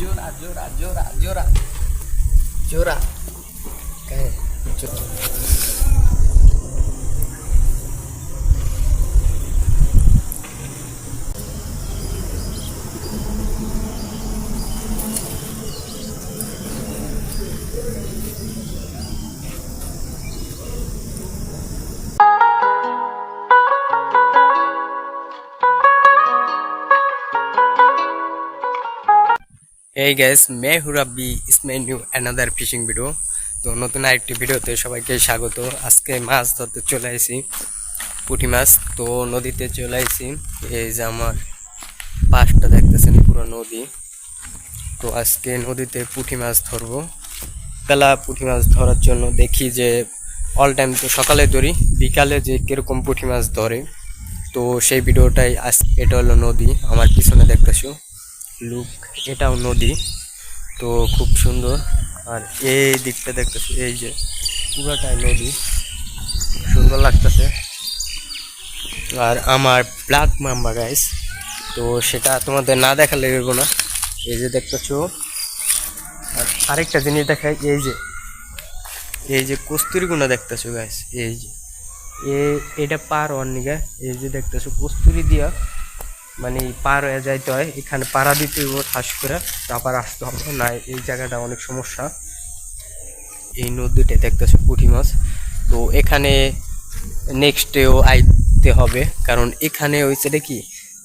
jura jura jura jura jura okay. jura এই gas মে হুরাব্বি is my new another fishing video তো নতুন আরেকটি ভিডিওতে সবাইকে স্বাগত। আজকে মাছ ধরতে চলে আসি পুঁটি মাছ। তো নদীতে চলে আসি এই যে আমার পাশটা দেখতেছেন, পুরো নদী। তো আজকে নদীতে পুঁটি মাছ ধরবো। বেলা পুঁটি মাছ ধরার জন্য দেখি যে অল টাইম তো সকালে ধরি, বিকালে যে কীরকম পুঁটি মাছ ধরে। তো সেই ভিডিওটাই আজ, এটা হলো নদী। আমার পিছনে দেখতেছো। লুক, এটাও নদী। তো খুব সুন্দর। আর এই দিকটা দেখতেছি, এই যে পুরোটাই নদী। সুন্দর লাগতেছে। আর আমার ব্ল্যাক মাম্বা গাইস তো সেটা তোমাদের না দেখালে এগো না। এই যে দেখতেছো। আর আরেকটা জিনিস দেখাই, এই যে এই যে কস্তুরিগুনা দেখতেছো গাইস এই যে। এটা পার হওয়ার নিগা, এই যে দেখতেছো, কস্তুরি দিয়া মানে পার হয়ে যাইতে হয়, এখানে পাড়া দিতে হইব ঠাস করে তারপর আসতে হবে। না, এই জায়গাটা অনেক সমস্যা। এই নদীটা দেখতেছো, পুঁটি মাছ। তো এখানে নেক্সটেও আইতে হবে, কারণ এখানে হয়েছে কি,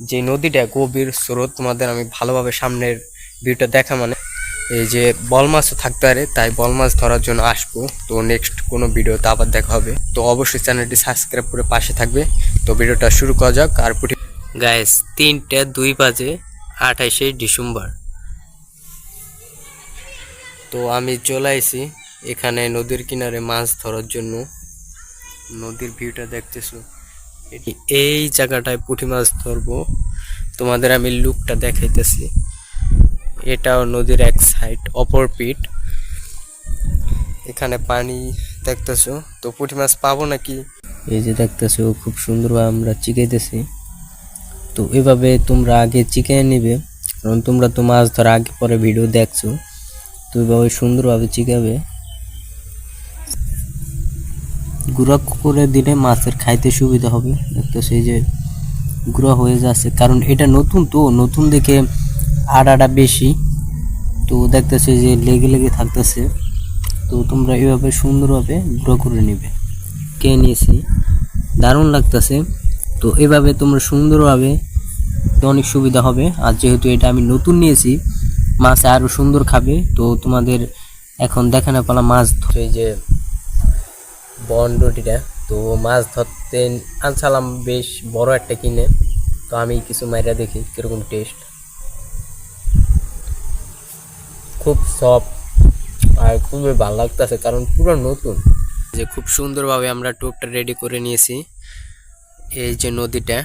যে নদীটা গভীর স্রোত, তোমাদের আমি ভালোভাবে সামনের ভিউটা দেখা মানে এই যে বল মাছও থাকতে পারে, তাই বল মাছ ধরার জন্য আসব। তো নেক্সট কোনো ভিডিওতে আবার দেখা হবে। তো অবশ্যই চ্যানেলটি সাবস্ক্রাইব করে পাশে থাকবে। তো ভিডিওটা শুরু করা যাক, আর গাইস, তিনটে, দুই বাজে আঠাইশে ডিসেম্বর। তো আমি চলে আইছি এখানে নদীর কিনারে মাছ ধরার জন্য। নদীর ভিউটা দেখতেছো? এটি- এই জায়গাটায় পুঁটি মাছ ধরবো। তোমাদের আমি লুকটা দেখাইতেছি। এটাও নদীর এক সাইড অপর পিঠ। এখানে পানি দেখতেছো? তো পুঁটি মাছ পাবো নাকি? এই যে দেখতেছো, খুব সুন্দরভাবে আমরা চিকাইতেছি তো এভাবে তোমরা আগে চিকেন নিবে, কারণ তোমরা তো মাছ ধরা আগে পরে ভিডিও দেখছ, তো এভাবে সুন্দরভাবে চিকাবে। গুঁড়া করে দিলে মাছের খাইতে সুবিধা হবে, দেখতেছো এই যে গুঁড়া হয়ে যাচ্ছে, কারণ এটা নতুন তো, নতুন দেখে আড়াটা বেশি, তো দেখতেছো যে লেগে লেগে থাকতেছে, তো তোমরা এভাবে সুন্দরভাবে গুঁড়ো করে নিবে। কে নিয়েছি? দারুণ লাগতেছে। তো এভাবে তোমরা সুন্দরভাবে অনেক সুবিধা হবে। আর যেহেতু এটা আমি নতুন নিয়েছি, মাছ আরও সুন্দর খাবে। তো তোমাদের এখন দেখা না পালা মাছ ধরে যে বন্ডটিটা তো মাছ ধরতে আনছিলাম বেশ বড় একটা কিনে। তো আমি কিছু মাইরা দেখি কীরকম টেস্ট খুব সফট আর খুবই ভালো লাগতেছে কারণ পুরো নতুন। যে খুব সুন্দরভাবে আমরা টোপটা রেডি করে নিয়েছি। এই যে নদীটা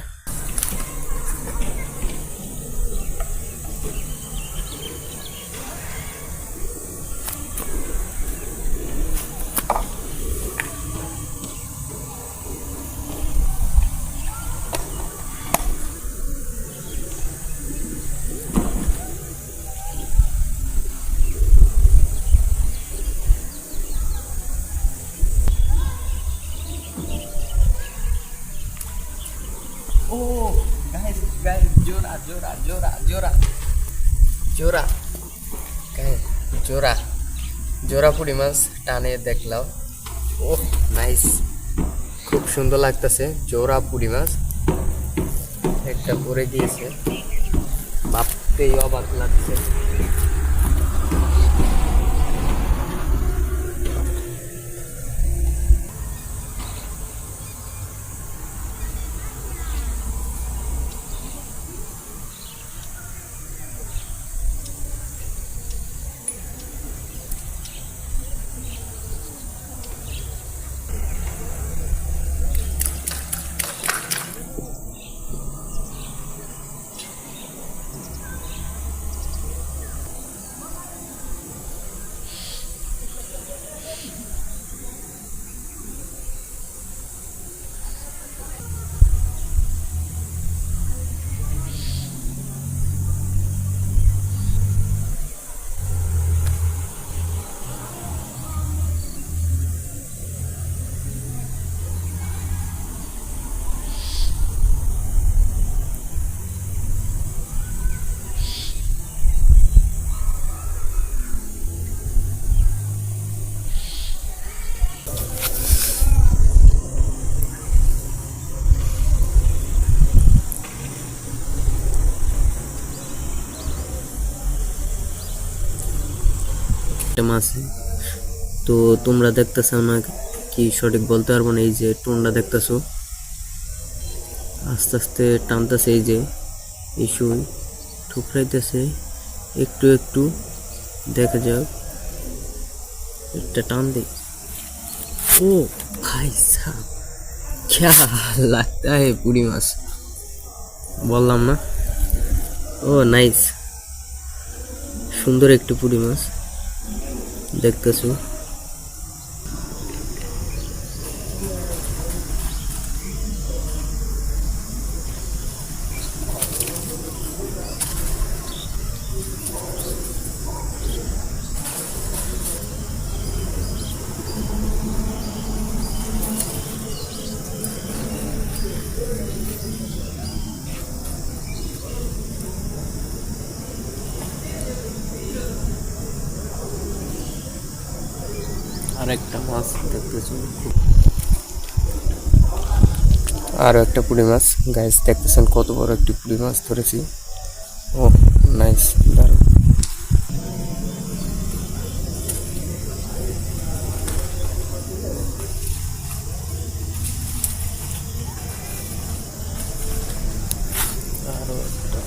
জোড়া। জোড়া। জোরা পুরি মাছ টানে দেখলাম ও নাইস খুব সুন্দর লাগতেছে জোড়া পুরি মাছ। একটা পরে গিয়েছে। ভাবতেই অবাক লাগছে। একটা মাছ তো তোমরা দেখতেছো না কি সঠিক বলতে পারবো না এই যে টোনটা দেখতেছো আস্তে আস্তে টানতেছে এই যে এই সুই ঠুকরাইতেছে একটু একটু দেখা যাক একটা টান দে ও ভাই সাহ क्या लगता है पूरी মাছ বললাম না ও নাইস সুন্দর একটু পুরি মাছ দেখতেছো একটা মাছ দেখতেছো খুব। আরও একটা পুঁটি মাছ। গাইস দেখতেছেন কত বড় একটি পুঁটি মাছ ধরেছি। ও নাইস দারুণ আরও একটা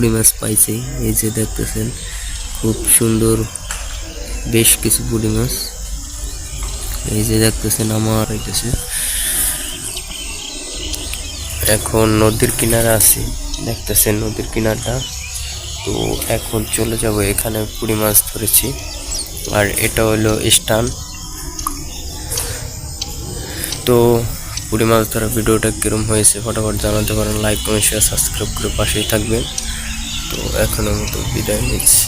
পুরি মাছ পাইছি, এই যে দেখতেছেন, খুব সুন্দর বেশ কিছু পুরি মাছ এই যে দেখতেছেন আমার হইতেছে এখন নদীর কিনারে আছি, দেখতেছেন নদীর কিনারটা। তো এখন চলে যাব, এখানে পুঁটি মাছ ধরেছি। আর এটা হলো স্টান। তো পুঁটি মাছ ধরা ভিডিওটা কিরম হয়েছে, ফটাফট জানাতে পারেন, লাইক, কমেন্ট শেয়ার সাবস্ক্রাইব করে পাশেই থাকবেন। তো এখনের মতো বিদায় নিচ্ছি।